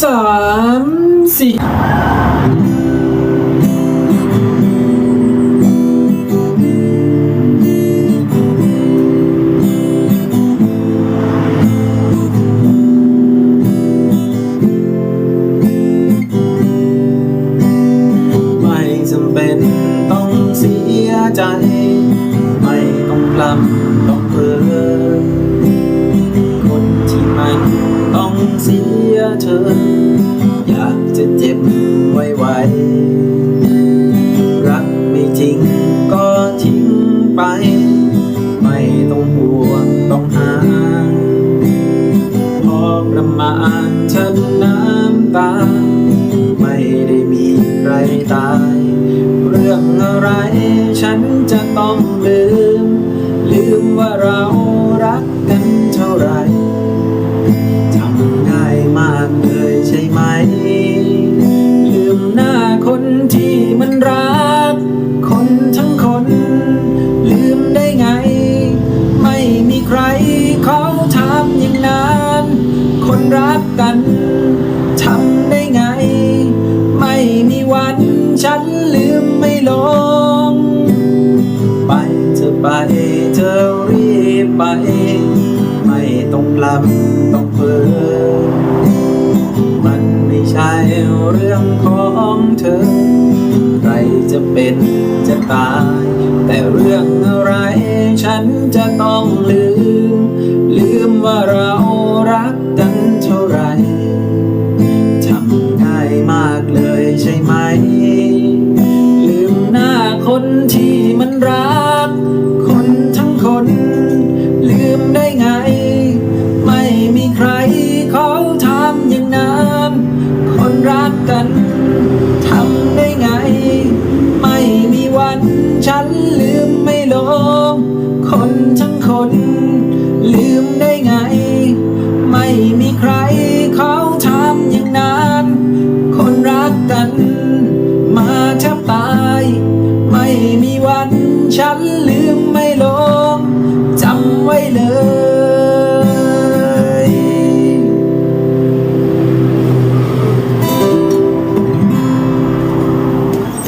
สามสี่ไม่จำเป็นต้องเสียใจ ไม่ต้องลำ งเสียเธอ อยากจะเจ็บไว้ไวรักไม่จริงก็ทิ้งไป ไม่ต้องห่วงต้องหา พอประมาณฉันน้ำตา ไม่ได้มีใครตาย เรื่องอะไรฉันจะต้องลืม รักกัน ทำได้ไง ไม่มีวันฉันลืมไม่ลง ไปเธอไปเธอรีบไป ไม่ต้องกลับต้องเพ้อมันไม่ใช่เรื่องของเธอ ใครจะเป็นจะตาย แต่เรื่องอะไรฉันจะต้องลืม มันรัก คนทั้งคน ลืมได้ไง ไม่มีใครเขาทำอย่างนั้นคนรักกันทำได้ไง ไม่มีวันฉันลืมไม่ลงคนทั้งคน チ里。